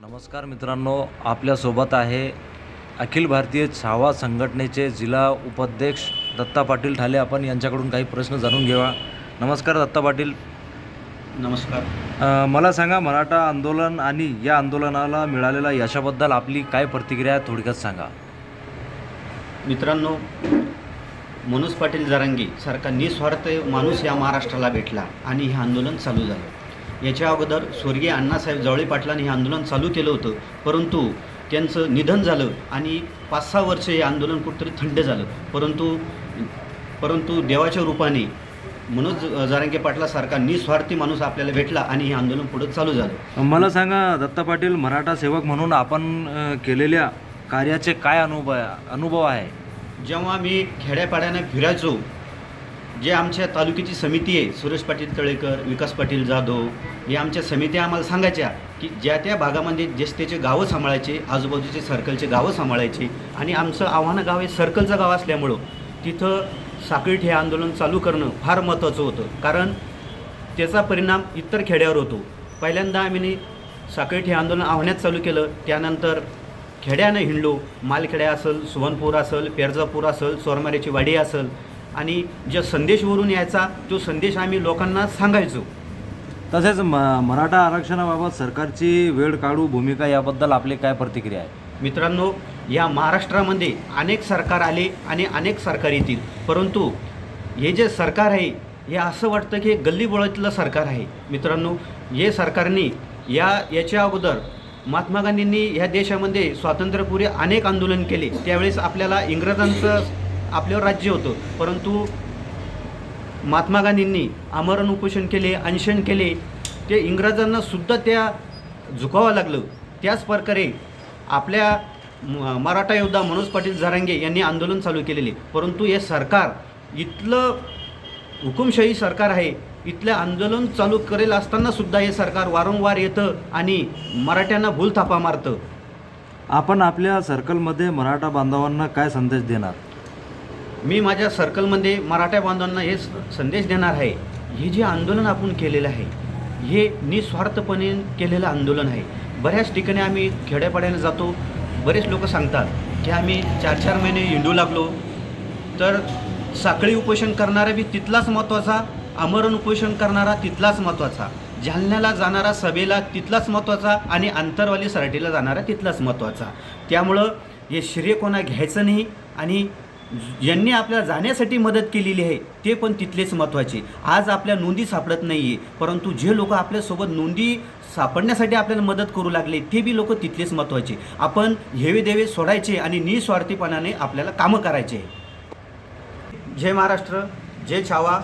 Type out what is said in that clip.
नमस्कार मित्रांनो आपल्यासोबत आहे अखिल भारतीय छावा संघटनेचे जिल्हा उपाध्यक्ष दत्ता पाटील ठाले. आपण यांच्याकडून काही प्रश्न जाणून घेऊया. नमस्कार दत्ता पाटील. नमस्कार. अ, मला सांगा मराठा आंदोलन आणि या आंदोलनाला मिळालेल्या यशाबद्दल आपली काय प्रतिक्रिया आहे थोडक्यात सांगा. मित्रांनो मनोज पाटील जरांगे सारखा निस्वार्थ माणूस या महाराष्ट्राला भेटला आणि हे आंदोलन चालू झालं. याच्या अगोदर स्वर्गीय अण्णासाहेब जवळे पाटलांनी हे आंदोलन चालू केलं होतं. परंतु त्यांचं निधन झालं आणि पाच सहा वर्ष हे आंदोलन कुठंतरी थंड झालं. परंतु परंतु देवाच्या रूपाने मनोज जरांगे पाटलासारखा निस्वार्थी माणूस आपल्याला भेटला आणि हे आंदोलन पुढं चालू झालं. मला सांगा दत्ता पाटील मराठा सेवक म्हणून आपण केलेल्या कार्याचे काय अनुभव अनुभव आहे? जेव्हा मी खेड्यापाड्यानं फिरायचो जे आमच्या तालुक्याची समिती आहे सुरेश पाटील तळेकर विकास पाटील जाधव या आमच्या समित्या आम्हाला सांगायच्या की ज्या त्या भागामध्ये जस्तेचे गावं सांभाळायचे आजूबाजूचे सर्कलचे गावं सांभाळायचे आणि आमचं आव्हानं गाव हे सर्कलचं गाव असल्यामुळं तिथं साखळीत हे आंदोलन चालू करणं फार महत्त्वाचं होतं. कारण त्याचा परिणाम इतर खेड्यावर होतो. पहिल्यांदा आम्ही साखळीत हे आंदोलन आव्हानात चालू केलं. त्यानंतर खेड्यानं हिंडलो. मालखेड्या असेल सुवनपूर असेल पेरजापूर असेल सोरमाऱ्याची वाडी असेल आणि ज्या संदेशवरून यायचा तो संदेश आम्ही लोकांना सांगायचो. तसेच म मराठा आरक्षणाबाबत सरकारची वेळ काढू भूमिका याबद्दल आपली काय प्रतिक्रिया आहे? मित्रांनो या महाराष्ट्रामध्ये अनेक सरकार आले आणि अनेक सरकार येतील. परंतु हे जे सरकार आहे हे असं वाटतं की हे गल्लीबोळातलं सरकार आहे. मित्रांनो हे सरकारने या याच्या अगोदर महात्मा गांधींनी ह्या देशामध्ये स्वातंत्र्यपूर्वी अनेक आंदोलन केले. त्यावेळेस आपल्याला इंग्रजांचं आपल्यावर राज्य होतं. परंतु महात्मा गांधींनी आमरण उपोषण केले अनशन केले ते इंग्रजांना सुद्धा त्या झुकावं लागलं. त्याच प्रकारे आपल्या म- मराठा योद्धा मनोज पाटील झारांगे यांनी आंदोलन चालू केलेले. परंतु हे सरकार इथलं हुकुमशाही सरकार आहे. इथलं आंदोलन चालू करेल असताना सुद्धा हे सरकार वारंवार येतं आणि मराठ्यांना भूलथापा मारतं. आपण आपल्या सर्कलमध्ये मराठा बांधवांना काय संदेश देणार? मी माझ्या सर्कलमध्ये मराठा बांधवांना हे स- संदेश देणार आहे. हे जे आंदोलन आपण केलेलं आहे हे निस्वार्थपणे केलेलं आंदोलन आहे. बऱ्याच ठिकाणी आम्ही खेड्यापाड्याने जातो. बरेच लोक सांगतात की आम्ही चार चार महिने हिंडू लागलो. तर साखळी उपोषण करणारा बी तिथलाच महत्त्वाचा आमरण उपोषण करणारा तिथलाच महत्त्वाचा. जालन्याला जाणारा सभेला तिथलाच महत्त्वाचा आणि आंतरवाली सराटीला जाणारा तिथलाच महत्त्वाचा. त्यामुळं हे श्रेय कोणा घ्यायचं नाही आणि ज्यांनी आपल्याला जाण्यासाठी मदत केलेली आहे ते पण तिथलेच महत्त्वाचे आज आपल्या नोंदी सापडत नाही आहे परंतु जे लोक आपल्यासोबत नोंदी सापडण्यासाठी आपल्याला मदत करू लागले ते बी लोक तिथलेच महत्त्वाचे आपण हेवे देवे सोडायचे आणि निस्वार्थीपणाने आपल्याला कामं करायचे. जय महाराष्ट्र जय छावा.